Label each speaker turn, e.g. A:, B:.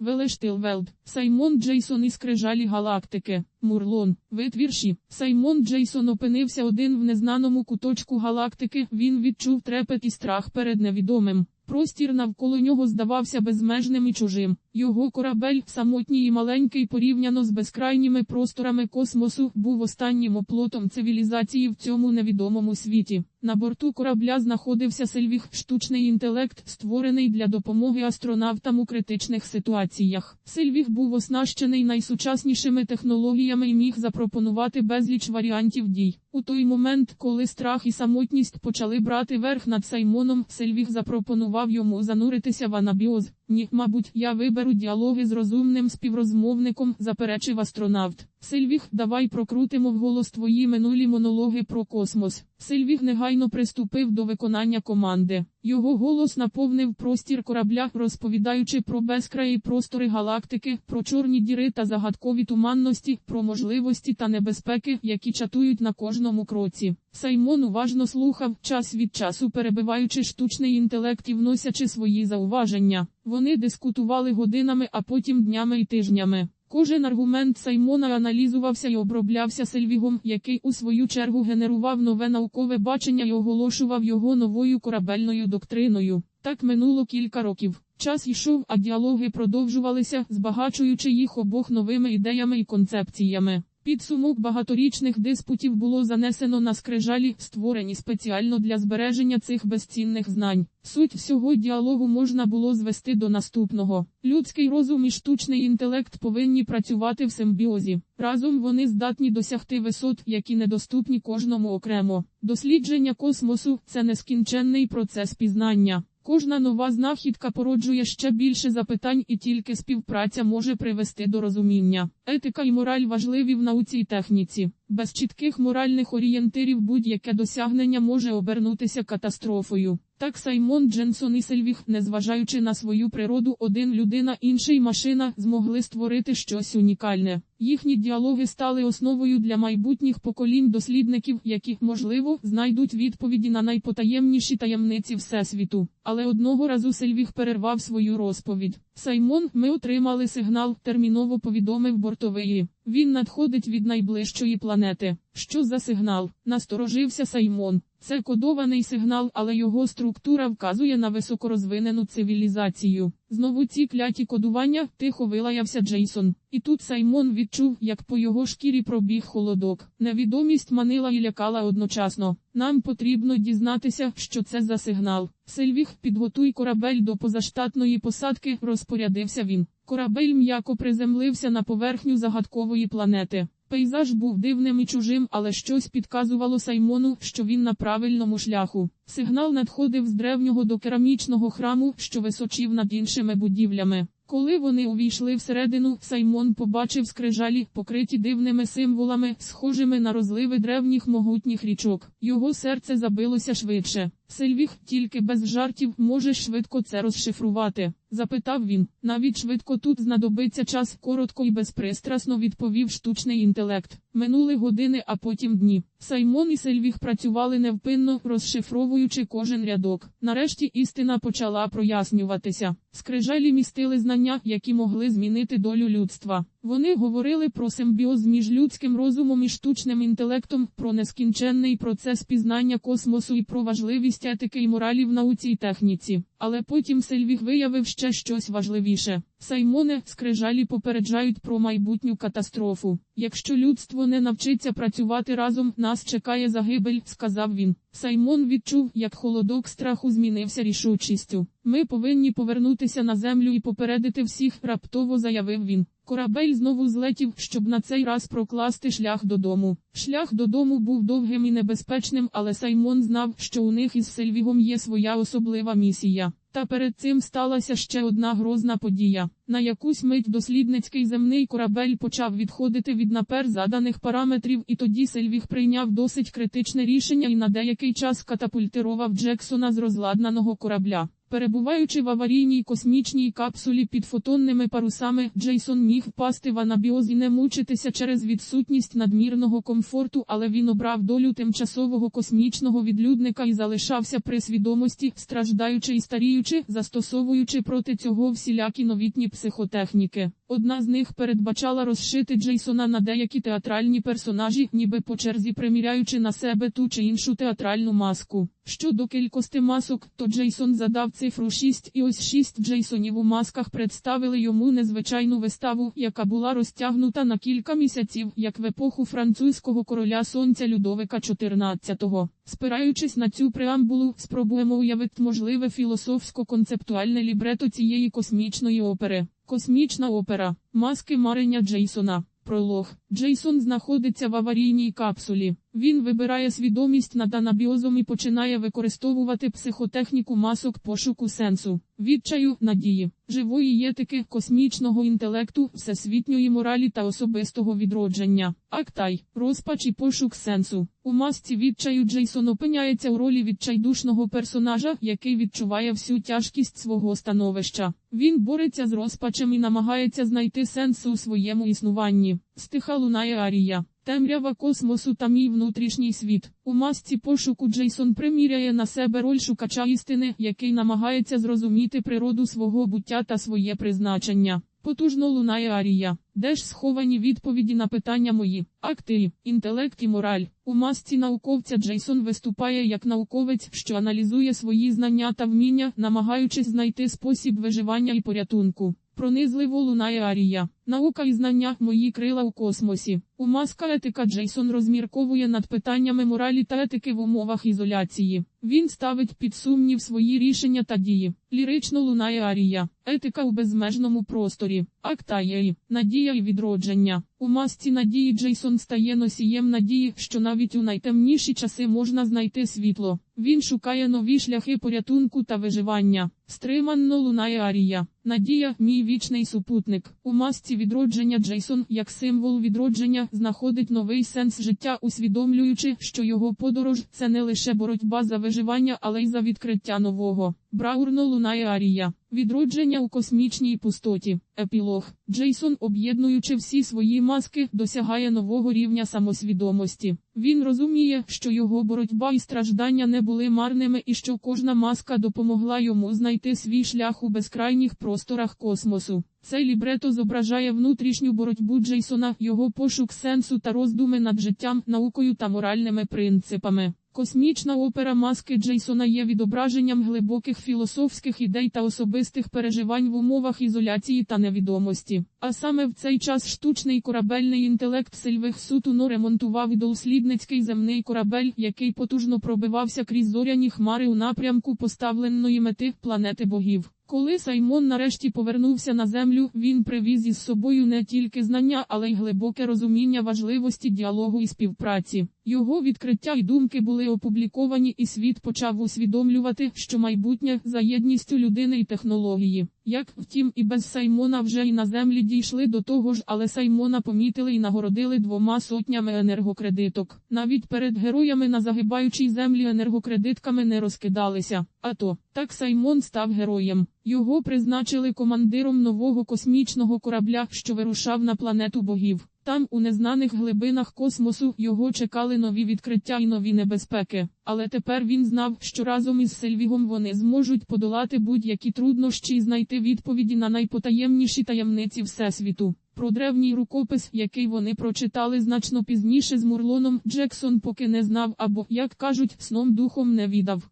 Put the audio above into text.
A: Велештилвелд, Саймон Джейсон і скрижалі галактики, Мурлон, витвірші. Саймон Джейсон опинився один в незнаному куточку галактики, він відчув трепет і страх перед невідомим. Простір навколо нього здавався безмежним і чужим. Його корабель, самотній і маленький порівняно з безкрайніми просторами космосу, був останнім оплотом цивілізації в цьому невідомому світі. На борту корабля знаходився Сельвіг, штучний інтелект, створений для допомоги астронавтам у критичних ситуаціях. Сельвіг був оснащений найсучаснішими технологіями і міг запропонувати безліч варіантів дій. У той момент, коли страх і самотність почали брати верх над Саймоном, Сельвіг запропонував йому зануритися в анабіоз. Ні, мабуть, я виберу діалоги з розумним співрозмовником, заперечив астронавт. Сильвіх, давай прокрутимо вголос твої минулі монологи про космос. Сильвіг негайно приступив до виконання команди. Його голос наповнив простір корабля, розповідаючи про безкраї простори галактики, про чорні діри та загадкові туманності, про можливості та небезпеки, які чатують на кожному кроці. Саймон уважно слухав, час від часу перебиваючи штучний інтелект і вносячи свої зауваження. Вони дискутували годинами, а потім днями і тижнями. Кожен аргумент Саймона аналізувався і оброблявся Сельвігом, який у свою чергу генерував нове наукове бачення і оголошував його новою корабельною доктриною. Так минуло кілька років. Час йшов, а діалоги продовжувалися, збагачуючи їх обох новими ідеями і концепціями. Підсумок багаторічних диспутів було занесено на скрижалі, створені спеціально для збереження цих безцінних знань. Суть всього діалогу можна було звести до наступного: людський розум і штучний інтелект повинні працювати в симбіозі. Разом вони здатні досягти висот, які недоступні кожному окремо. Дослідження космосу це нескінченний процес пізнання. Кожна нова знахідка породжує ще більше запитань, і тільки співпраця може привести до розуміння. Етика і мораль важливі в науці і техніці. Без чітких моральних орієнтирів будь-яке досягнення може обернутися катастрофою. Так Саймон Дженсон і Сельвіг, незважаючи на свою природу, один людина, інший машина, змогли створити щось унікальне. Їхні діалоги стали основою для майбутніх поколінь дослідників, які, можливо, знайдуть відповіді на найпотаємніші таємниці Всесвіту. Але одного разу Сельвіг перервав свою розповідь. Саймон, ми отримали сигнал, терміново повідомив бортовий. Він надходить від найближчої планети. Що за сигнал? Насторожився Саймон. Це кодований сигнал, але його структура вказує на високорозвинену цивілізацію. Знову ці кляті кодування, тихо вилаявся Джейсон. І тут Саймон відчув, як по його шкірі пробіг холодок. Невідомість манила і лякала одночасно. Нам потрібно дізнатися, що це за сигнал. Сильвіг, підготуй корабель до позаштатної посадки, розпорядився він. Корабель м'яко приземлився на поверхню загадкової планети. Пейзаж був дивним і чужим, але щось підказувало Саймону, що він на правильному шляху. Сигнал надходив з древнього до керамічного храму, що височів над іншими будівлями. Коли вони увійшли всередину, Саймон побачив скрижалі, покриті дивними символами, схожими на розливи древніх могутніх річок. Його серце забилося швидше. Сильвіг, тільки без жартів, можеш швидко це розшифрувати. Запитав він. Навіть швидко тут знадобиться час, коротко і безпристрасно відповів штучний інтелект. Минули години, а потім дні. Саймон і Сильвіг працювали невпинно, розшифровуючи кожен рядок. Нарешті істина почала прояснюватися. Скрижалі містили знання, які могли змінити долю людства. Вони говорили про симбіоз між людським розумом і штучним інтелектом, про нескінченний процес пізнання космосу і про важливість етики і моралі в науці і техніці. Але потім Сельвіг виявив ще щось важливіше. Саймоне, скрижалі попереджають про майбутню катастрофу. Якщо людство не навчиться працювати разом, нас чекає загибель, сказав він. Саймон відчув, як холодок страху змінився рішучістю. Ми повинні повернутися на землю і попередити всіх, раптово заявив він. Корабель знову злетів, щоб на цей раз прокласти шлях додому. Шлях додому був довгим і небезпечним, але Саймон знав, що у них із Сильвігом є своя особлива місія. Та перед цим сталася ще одна грозна подія. На якусь мить дослідницький земний корабель почав відходити від напер заданих параметрів, і тоді Сельвіг прийняв досить критичне рішення і на деякий час катапультирував Джексона з розладнаного корабля. Перебуваючи в аварійній космічній капсулі під фотонними парусами, Джейсон міг впасти в анабіоз і не мучитися через відсутність надмірного комфорту, але він обрав долю тимчасового космічного відлюдника і залишався при свідомості, страждаючи і старіючи, застосовуючи проти цього всілякі новітні психотехніки. Одна з них передбачала розшити Джейсона на деякі театральні персонажі, ніби по черзі приміряючи на себе ту чи іншу театральну маску. Щодо кількості масок, то Джейсон задав цифру 6 і ось 6 Джейсонів у масках представили йому незвичайну виставу, яка була розтягнута на кілька місяців, як в епоху французького короля сонця Людовика XIV. Спираючись на цю преамбулу, спробуємо уявити можливе філософсько-концептуальне лібрето цієї космічної опери. Космічна опера. Маски марення Джейсона. Пролог. Джейсон знаходиться в аварійній капсулі. Він вибирає свідомість над анабіозом і починає використовувати психотехніку масок пошуку сенсу, відчаю, надії, живої єтики, космічного інтелекту, всесвітньої моралі та особистого відродження. Актай, розпач і пошук сенсу. У масці відчаю Джейсон опиняється у ролі відчайдушного персонажа, який відчуває всю тяжкість свого становища. Він бореться з розпачем і намагається знайти сенс у своєму існуванні. Стиха лунає Арія. Темрява космосу та мій внутрішній світ. У масці пошуку Джейсон приміряє на себе роль шукача істини, який намагається зрозуміти природу свого буття та своє призначення. Потужно лунає Арія. Де ж сховані відповіді на питання мої? Акти, інтелект і мораль. У масці науковця Джейсон виступає як науковець, що аналізує свої знання та вміння, намагаючись знайти спосіб виживання і порятунку. Пронизливо лунає Арія. Наука і знання мої крила у космосі. У маска етика Джейсон розмірковує над питаннями моралі та етики в умовах ізоляції. Він ставить під сумнів свої рішення та дії. Лірично лунає Арія. Етика у безмежному просторі. Актаєї. Надія і відродження. У масці надії Джейсон стає носієм надії, що навіть у найтемніші часи можна знайти світло. Він шукає нові шляхи порятунку та виживання. Стриманно лунає Арія. Надія, мій вічний супутник. У масці відродження Джейсон, як символ відродження, знаходить новий сенс життя, усвідомлюючи, що його подорож це не лише боротьба за виживання, але й за відкриття нового. Браурно лунає Арія. Відродження у космічній пустоті. Епілог. Джейсон, об'єднуючи всі свої маски, досягає нового рівня самосвідомості. Він розуміє, що його боротьба і страждання не були марними і що кожна маска допомогла йому знайти свій шлях у безкрайніх просторах космосу. Цей лібрето зображає внутрішню боротьбу Джейсона, його пошук сенсу та роздуми над життям, наукою та моральними принципами. Космічна опера маски Джейсона є відображенням глибоких філософських ідей та особистих переживань в умовах ізоляції та невідомості. А саме в цей час штучний корабельний інтелект Сильвих Сутуно ремонтував ідолслідницький земний корабель, який потужно пробивався крізь зоряні хмари у напрямку поставленої мети планети богів. Коли Саймон нарешті повернувся на землю, він привіз із собою не тільки знання, але й глибоке розуміння важливості діалогу і співпраці. Його відкриття і думки були опубліковані, і світ почав усвідомлювати, що майбутнє за єдністю людини і технології. Як втім, і без Саймона вже і на землі дійшли до того ж, але Саймона помітили і нагородили двома сотнями енергокредиток. Навіть перед героями на загибаючій землі енергокредитками не розкидалися. А то так Саймон став героєм. Його призначили командиром нового космічного корабля, що вирушав на планету богів. Там, у незнаних глибинах космосу, його чекали нові відкриття і нові небезпеки. Але тепер він знав, що разом із Сельвігом вони зможуть подолати будь-які труднощі і знайти відповіді на найпотаємніші таємниці Всесвіту. Про древній рукопис, який вони прочитали значно пізніше з Мурлоном, Джексон поки не знав або, як кажуть, сном духом не відав.